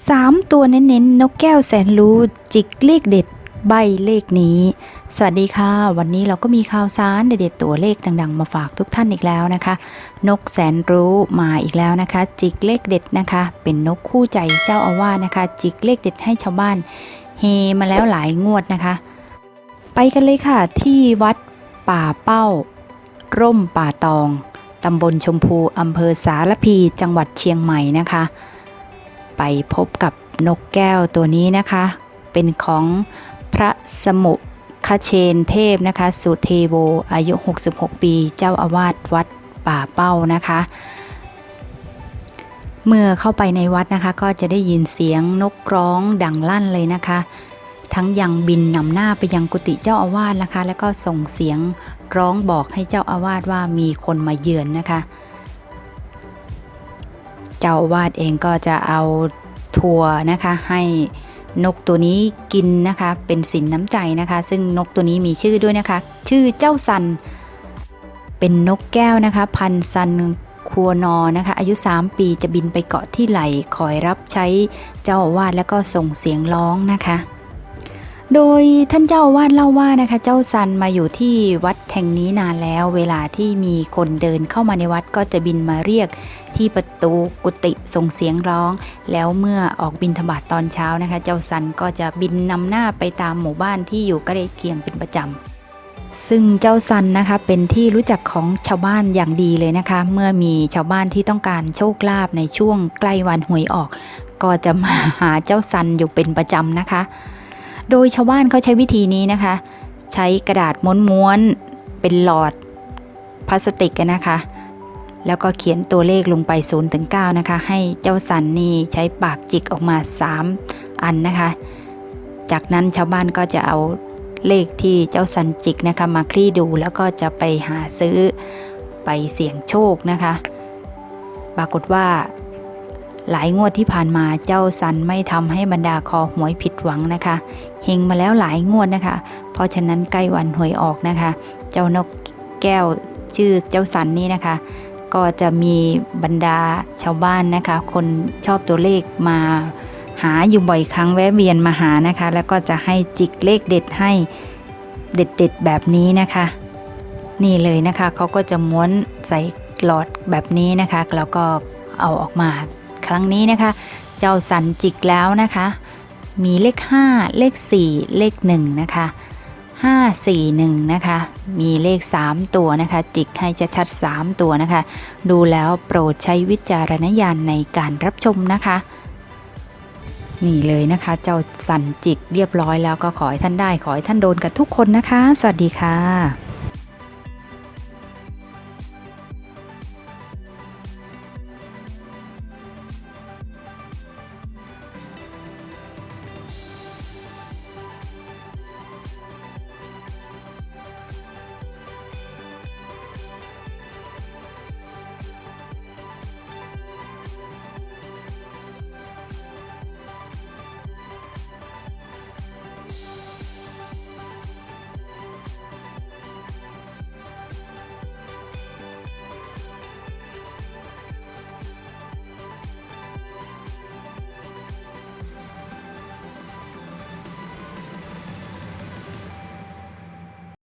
3 ตัวเน้นๆ นกแก้วแสนรู้จิกเลขเด็ดใบเลขนี้ สวัสดีค่ะ วันนี้เราก็มีข่าวสารเด็ดๆตัวเลขดัง ๆ มาฝากทุกท่านอีกแล้วนะคะ นกแสนรู้มาอีกแล้วนะคะ จิกเลขเด็ดนะคะ เป็นนกคู่ใจเจ้าอาวาสนะคะ จิกเลขเด็ดให้ชาวบ้านเฮมาแล้วหลายงวดนะคะ ไปกันเลยค่ะที่วัดป่าเป้า ร่มป่าตองตำบลชมพูอำเภอสารพีจังหวัดเชียงใหม่นะคะ ไปพบกับนกแก้วตัวนี้นะคะ เป็นของพระสมุขเชนเทพนะคะ สุเทโว อายุ 66 ปี เจ้าอาวาสวัดป่าเป้านะคะ เมื่อเข้าไปในวัดนะคะ ก็จะได้ยินเสียงนกร้องดังลั่นเลยนะคะ ทั้งยังบินนำหน้าไปยังกุฏิเจ้าอาวาสนะคะ แล้วก็ส่งเสียงร้องบอกให้เจ้าอาวาสว่ามีคนมาเยือนนะคะ เจ้าวาดเองก็จะเอาถั่วนะคะให้นกตัวนี้กินนะคะ เป็นสินน้ำใจนะคะ ซึ่งนกตัวนี้มีชื่อด้วยนะคะ ชื่อเจ้าซัน เป็นนกแก้วนะคะ พันซันคัวนอนะคะ อายุ 3 ปีจะบินไปเกาะที่ไหลคอยรับใช้เจ้าอาวาสแล้วก็ส่งเสียงร้องนะคะ โดยท่านเจ้าวาสเล่าว่านะคะ เจ้าซันมาอยู่ที่วัดแห่งนี้นานแล้ว เวลาที่มีคนเดินเข้ามาในวัดก็จะบินมาเรียกที่ประตูกุฏิส่งเสียงร้อง แล้วเมื่อออกบินธบาตตอนเช้านะคะ เจ้าซันก็จะบินนำหน้าไปตามหมู่บ้านที่อยู่ใกล้เคียงเป็นประจำซึ่งเจ้าซันนะคะเป็นที่รู้จักของชาวบ้านอย่างดีเลยนะคะ เมื่อมีชาวบ้านที่ต้องการโชคลาภในช่วงใกล้วันหวยออก ก็จะมาหาเจ้าซันอยู่เป็นประจำนะคะ โดยชาวบ้านเขาใช้วิธีนี้นะคะ ใช้กระดาษม้วนๆเป็นหลอดพลาสติกนะคะ แล้วก็เขียนตัวเลขลงไป0ถึง9นะคะ ให้เจ้าสันนี่ใช้ปากจิกออกมา 3 อันนะคะ จากนั้นชาวบ้านก็จะเอาเลขที่เจ้าสันจิกนะคะมาคลี่ดูแล้วก็จะไปหาซื้อไปเสี่ยงโชคนะคะ ปรากฏว่า หลายงวดที่ผ่านมาเจ้าสันไม่ทำให้บรรดาคอหวยผิดหวังนะคะเฮงมาแล้วหลายงวดนะคะ เพราะฉะนั้นใกล้วันหวยออกนะคะ เจ้านกแก้วชื่อเจ้าสันนี่นะคะ ก็จะมีบรรดาชาวบ้านนะคะ คนชอบตัวเลขมาหาอยู่บ่อยครั้งแวะเวียนมาหานะคะ แล้วก็จะให้จิกเลขเด็ดให้เด็ดๆแบบนี้นะคะ นี่เลยนะคะเขาก็จะม้วนใส่หลอดแบบนี้นะคะ แล้วก็เอาออกมา ครั้งนี้นะคะ เจ้าสันจิกแล้วนะคะ มีเลข 5 เลข 4 เลข 1 นะคะ 5 4 1 นะคะ มีเลข 3 ตัวนะคะ จิกให้ชัดๆ3ตัวนะคะ ดูแล้วโปรดใช้วิจารณญาณในการรับชมนะคะนี่เลยนะคะ เจ้าสันจิกเรียบร้อยแล้วก็ขอให้ท่านได้ ขอให้ท่านโดนกับทุกคนนะคะ สวัสดีค่ะ